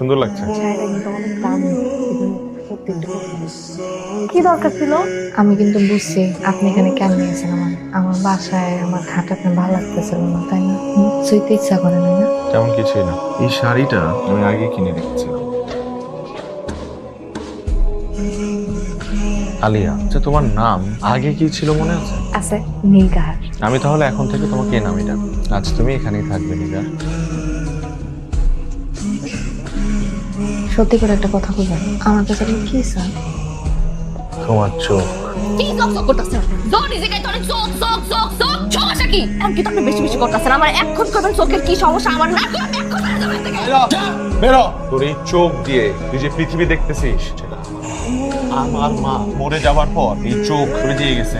সুন্দর লাগছে। একটু কি দরকার ছিল? আমি কিন্তু বুঝছি আপনি এখানে কেন নিয়েছেন আমার আমার বাসায় আমার খাট আপনার ভালো লাগতেছিল না তাই না? সইতে ইচ্ছা করে না না? তেমন কিছুই না। এই শাড়িটা আমি আগে কিনে রেখেছিলাম। আলিয়া আচ্ছা তোমার নাম আগে কি ছিল মনে আছে? আছে নীলকাহার। আমি তাহলে এখন থেকে তোমাকে এই নামই ডাকবো। আজ তুমি এখানেই থাকবে নিগা সত্যি করে একটা কথা বলবেন আমার কাছে আপনি কি স্যার? তোমার চোখ। কি চক চক করতেছেন জন নিজেকে তো অনেক চোখ চোখ চোখ চোখ সমস্যা কি? কি তো আপনি বেশি বেশি করতেছেন। আমার এখন করবেন চোখের কি সমস্যা? আমার না করবেন এখন বেরো যাবেন থেকে বেরো। তোর এই চোখ দিয়ে তুই যে পৃথিবী দেখতেছিস সেটা আমার মা মরে যাওয়ার পর এই চোখ খুলে দিয়ে গেছে।